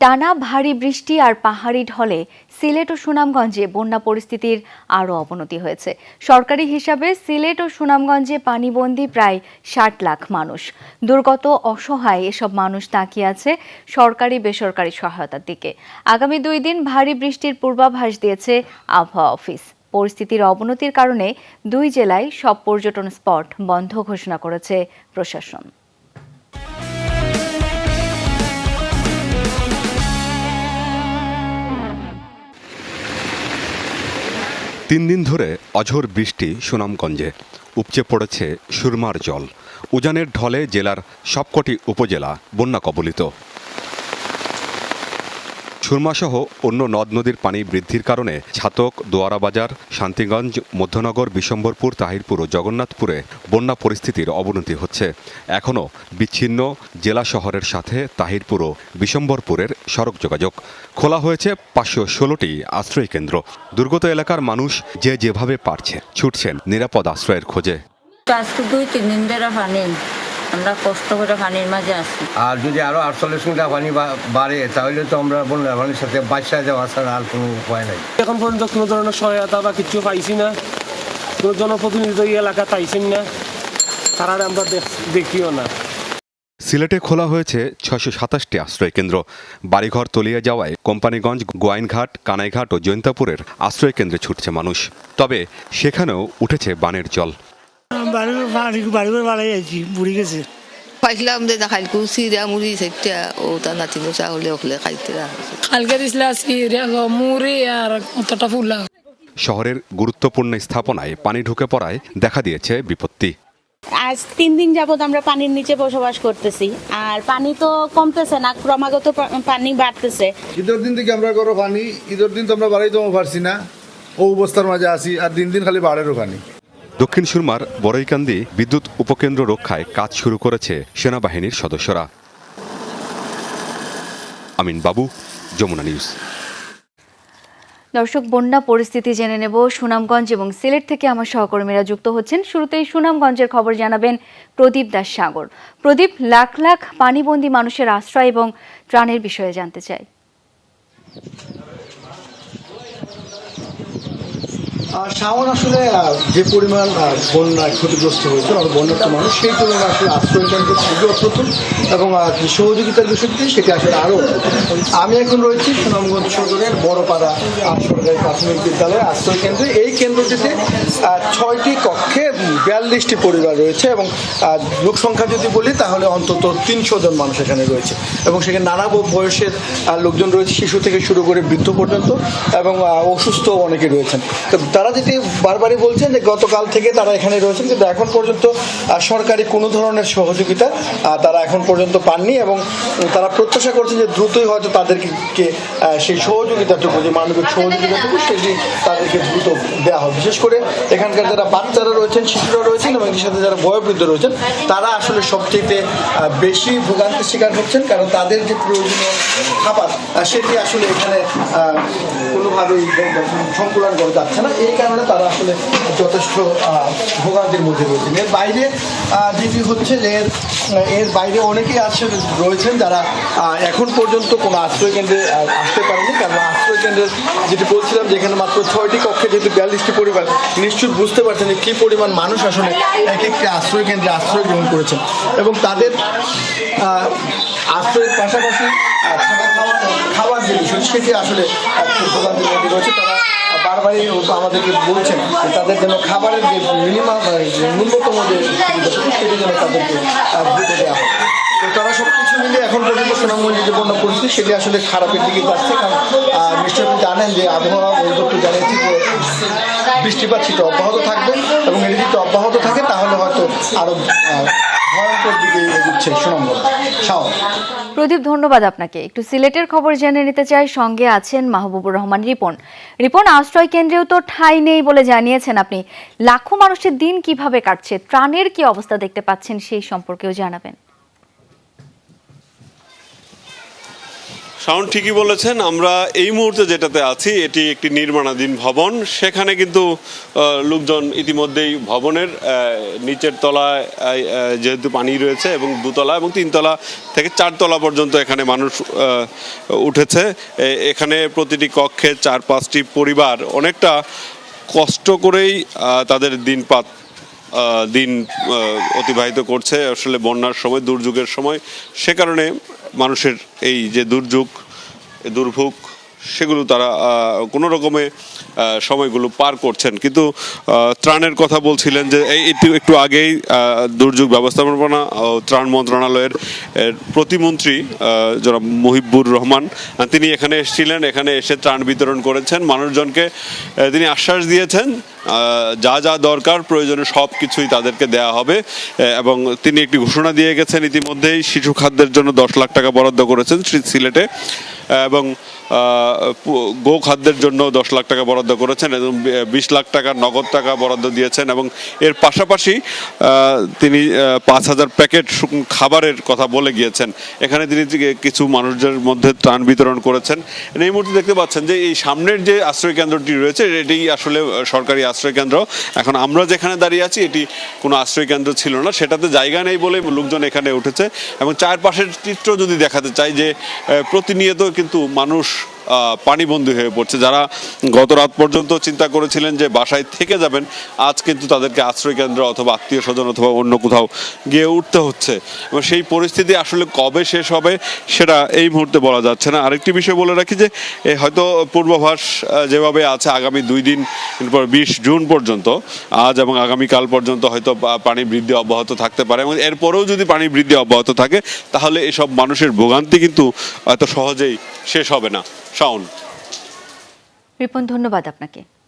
টানা ভারী বৃষ্টি আর পাহাড়ি ঢলে সিলেট ও সুনামগঞ্জে বন্যা পরিস্থিতির আরও অবনতি হয়েছে। সরকারি হিসাবে সিলেট ও সুনামগঞ্জে পানিবন্দী প্রায় ষাট লাখ মানুষ। দুর্গত, অসহায় এসব মানুষ তাকিয়ে আছে সরকারি, বেসরকারি সহায়তার দিকে। আগামী দুই দিন ভারী বৃষ্টির পূর্বাভাস দিয়েছে আবহাওয়া অফিস। পরিস্থিতির অবনতির কারণে দুই জেলায় সব পর্যটন স্পট বন্ধ ঘোষণা করেছে প্রশাসন। তিন দিন ধরে অঝোর বৃষ্টি সুনামগঞ্জে। উপচে পড়েছে সুরমার জল। উজানের ঢলে জেলার সবকটি উপজেলা বন্যা কবলিত। সুরমাসহ অন্য নদ নদীর পানি বৃদ্ধির কারণে ছাতক, দোয়ারাবাজার, শান্তিগঞ্জ, মধ্যনগর বিশম্বরপুর তাহিরপুর ও জগন্নাথপুরে বন্যা পরিস্থিতির অবনতি হচ্ছে। এখনও বিচ্ছিন্ন জেলা শহরের সাথে তাহিরপুর ও বিশম্বরপুরের সড়ক যোগাযোগ। খোলা হয়েছে পাঁচশো ষোলোটি আশ্রয় কেন্দ্র। দুর্গত এলাকার মানুষ যে যেভাবে পারছে, ছুটছেন নিরাপদ আশ্রয়ের খোঁজে। আমরা কষ্ট করে পানির মাঝে আছি। আর যদি আরও আটচল্লিশ মিটার পানি বাড়ে তাহলে তো আমরা বন্যা পানির সাথে বাচ্চা যাওয়া ছাড়া আর কোনো উপায় নাই। এখন পর্যন্ত কোনো ধরনের সহায়তা বা কিছু পাইছি না। কোনো জনপ্রতিনিধি এই এলাকা পাইছেন না। তারা আমরা দেখ- দেখিও না। সিলেটে খোলা হয়েছে ছয়শো সাতাশটি আশ্রয় কেন্দ্র বাড়িঘর তলিয়ে যাওয়ায় কোম্পানিগঞ্জ গোয়াইনঘাট কানাইঘাট ও জৈন্তাপুরের আশ্রয় কেন্দ্রে ছুটছে মানুষ। তবে সেখানেও উঠেছে বানের জল। বাড়ি বাড়ি বাড়ি করে বাড়াই আছি বুড়ি গেছে। পাইছিলাম যে খাইলকু সিরা মুড়ি সেটা ও তা নাতি নোচা হলে ওখলে খাইতে কালকে দিছিলা সিরিয়া মুড়ি আর কতটা ফুলা শহরের গুরুত্বপূর্ণ স্থাপনায় পানি ঢুকে পড়ায় দেখা দিয়েছে বিপত্তি। আজ তিন দিন যাবত আমরা পানির নিচে বসবাস করতেছি আর পানি তো কমতেছে না ক্রমাগত পানি বাড়তেছে। ঈদের দিন থেকে আমরা করো পানি ঈদের দিন তো আমরা বাড়াইতে পারছি না ও অবস্থার মাঝে আছি আর দিন দিন খালি বাড়েরও পানি। দক্ষিণ সুরমার বড়ইকান্দি বিদ্যুৎ উপকেন্দ্র রক্ষায় কাজ শুরু করেছে সেনাবাহিনীর সদস্যরা। আমিন বাবু, যমুনা নিউজ। দর্শক, বন্যা পরিস্থিতি জেনে নেব সুনামগঞ্জ এবং সিলেট থেকে আমার সহকর্মীরা যুক্ত হচ্ছেন। শুরুতেই সুনামগঞ্জের খবর জানাবেন প্রদীপ দাস সাগর প্রদীপ, লাখ লাখ পানিবন্দী মানুষের আশ্রয় এবং ত্রাণের বিষয়ে জানতে চাই আর শাওন আসলে যে পরিমাণ বন্যায় ক্ষতিগ্রস্ত হয়েছে, আর বন্যার্থ মানুষ, সেই তুলনায় আসলে আশ্রয় কেন্দ্র খুবই অপ্রতুল এবং সহযোগিতার বিষয়টি, সেটি আসলে আরও আমি এখন রয়েছি সুনামগঞ্জ সদরের বড়পাড়া সরকারি প্রাথমিক বিদ্যালয়ের আশ্রয় কেন্দ্রে। এই কেন্দ্রটিতে ছয়টি কক্ষে বিয়াল্লিশটি পরিবার রয়েছে, এবং লোক সংখ্যা যদি বলি, তাহলে অন্তত তিনশো জন মানুষ এখানে রয়েছে। এবং সেখানে নানা বয়সের লোকজন রয়েছে, শিশু থেকে শুরু করে বৃদ্ধ পর্যন্ত, এবং অসুস্থ অনেকে রয়েছেন। তো তারা যেটি বারবারই বলছেন যে গতকাল থেকে তারা এখানে রয়েছেন কিন্তু এখন পর্যন্ত সরকারি কোনো ধরনের সহযোগিতা তারা এখন পর্যন্ত পাননি এবং তারা প্রত্যাশা করছেন যে দ্রুতই হয়তো তাদেরকে সেই সহযোগিতাটুকু যে মানবিক সহযোগিতাটুকু সেটি তাদেরকে দ্রুত দেওয়া হবে। বিশেষ করে এখানকার যারা বাচ্চারা রয়েছেন শিশুরা রয়েছেন এবং এর সাথে যারা বয়োবৃদ্ধ রয়েছেন তারা আসলে সবচেয়ে বেশি ভোগান্তির শিকার হচ্ছেন কারণ তাদের যে প্রয়োজনীয় খাবার সেটি আসলে এখানে কোনোভাবেই সংকুলন করা যাচ্ছে না। এই কারণে তারা আসলে যথেষ্ট ভোগান্তির মধ্যে রয়েছেন। এর বাইরে যেটি হচ্ছে এর এর বাইরে অনেকেই আসলে রয়েছেন যারা এখন পর্যন্ত কোনো আশ্রয় কেন্দ্রে আসতে পারেনি। কারণ আশ্রয় কেন্দ্রের যেটি বলছিলাম যে এখানে মাত্র ছয়টি কক্ষে যেহেতু বিয়াল্লিশটি পরিবার, নিশ্চয়ই বুঝতে পারছেন কী পরিমাণ মানুষ আসলে এক একটি আশ্রয় কেন্দ্রে আশ্রয় গ্রহণ করেছেন। এবং তাদের আশ্রয়ের পাশাপাশি খাবার যে বিষয়, সেটি আসলে ভোগান্তির মধ্যে রয়েছে। তারা বারবারই আমাদেরকে বলছেন তাদের যেন খাবারের যে মিনিমাম ন্যূনতম যে সেটি যেন তাদেরকে দেওয়া হয়। তো তারা সব কিছু মিলিয়ে এখন পর্যন্ত সুনামগঞ্জের যে বন্যা পরিস্থিতি, সেটি আসলে খারাপের দিকে যাচ্ছে। কারণ নিশ্চয়ই জানেন যে আবহাওয়া অধিদপ্তর জানিয়েছে যে বৃষ্টিপাত সেটা অব্যাহত থাকবে এবং এটি যদি অব্যাহত থাকে, তাহলে হয়তো আরও ভয়ঙ্কর দিকে এগুচ্ছে সুনামগঞ্জ। শাওন। প্রদীপ, ধন্যবাদ আপনাকে। একটু সিলেটের খবর জেনে নিতে চাই। সঙ্গে আছেন মাহবুবুর রহমান, রিপন। রিপন, আশ্রয় কেন্দ্রেও তো ঠাঁই নেই বলে জানিয়েছেন আপনি। লাখো মানুষের দিন কীভাবে কাটছে? ত্রাণের কি অবস্থা দেখতে পাচ্ছেন সেই সম্পর্কেও জানাবেন। শাওন ঠিকই বলেছেন আমরা এই মুহূর্তে যেটাতে আছি এটি একটি নির্মাণাধীন ভবন। সেখানে কিন্তু লোকজন ইতিমধ্যেই ভবনের নিচের তলায় যেহেতু পানি রয়েছে এবং দুতলা এবং তিনতলা থেকে চারতলা পর্যন্ত এখানে মানুষ উঠেছে। এখানে প্রতিটি কক্ষে চার পাঁচটি পরিবার। অনেকটা কষ্ট করেই তাদের দিনপাত আহ, দিন অতিবাহিত করছে। আসলে বন্যার সময়, দুর্যোগের সময়, সে কারণে মানুষের এই যে দুর্যোগ, দুর্ভোগ, সেগুলো তারা কোনো রকমে সময়গুলো পার করছেন। কিন্তু ত্রাণের কথা বলছিলেন যে এই একটু একটু আগেই দুর্যোগ ব্যবস্থাপনা ও ত্রাণ মন্ত্রণালয়ের প্রতিমন্ত্রী যারা মহিবুর রহমান তিনি এখানে এসেছিলেন। এখানে এসে ত্রাণ বিতরণ করেছেন। মানুষজনকে তিনি আশ্বাস দিয়েছেন যা যা দরকার, প্রয়োজনে সব কিছুই তাদেরকে দেয়া হবে। এবং তিনি একটি ঘোষণা দিয়ে গেছেন, ইতিমধ্যেই শিশু খাদ্যের জন্য দশ লাখ টাকা বরাদ্দ করেছেন সিলেটে। এবং গো খাদ্যের জন্য দশ লাখ টাকা বরাদ্দ করেছেন এবং বিশ লাখ টাকা নগদ টাকা বরাদ্দ দিয়েছেন এবং এর পাশাপাশি তিনি পাঁচ হাজার প্যাকেট খাবারের কথা বলে গিয়েছেন। এখানে তিনি কিছু মানুষদের মধ্যে ত্রাণ বিতরণ করেছেন। এই মুহূর্তে দেখতে পাচ্ছেন যে এই সামনের যে আশ্রয় কেন্দ্রটি রয়েছে, এটি আসলে সরকারি আশ্রয় কেন্দ্র এখন আমরা যেখানে দাঁড়িয়ে আছি, এটি কোনো আশ্রয় কেন্দ্র ছিল না। সেটাতে জায়গা নেই বলে লোকজন এখানে উঠেছে এবং চারপাশের চিত্র যদি দেখাতে চাই যে প্রতিনিয়ত কিন্তু মানুষ পানিবন্দী হয়ে পড়ছে। যারা গত রাত পর্যন্ত চিন্তা করেছিলেন যে বাসায় থেকে যাবেন, আজ কিন্তু তাদেরকে আশ্রয় কেন্দ্র অথবা আত্মীয় স্বজন অথবা অন্য কোথাও গিয়ে উঠতে হচ্ছে। এবং সেই পরিস্থিতি আসলে কবে শেষ হবে সেটা এই মুহূর্তে বলা যাচ্ছে না। আরেকটি বিষয় বলে রাখি যে হয়তো পূর্বাভাস যেভাবে আছে আগামী দুই দিন, এরপর বিশ জুন পর্যন্ত, আজ এবং আগামীকাল পর্যন্ত হয়তো পানি বৃদ্ধি অব্যাহত থাকতে পারে এবং এরপরেও যদি পানি বৃদ্ধি অব্যাহত থাকে, তাহলে এসব মানুষের ভোগান্তি কিন্তু এত সহজেই শেষ হবে না। শাওন। রিপন ধন্যবাদ আপনাকে।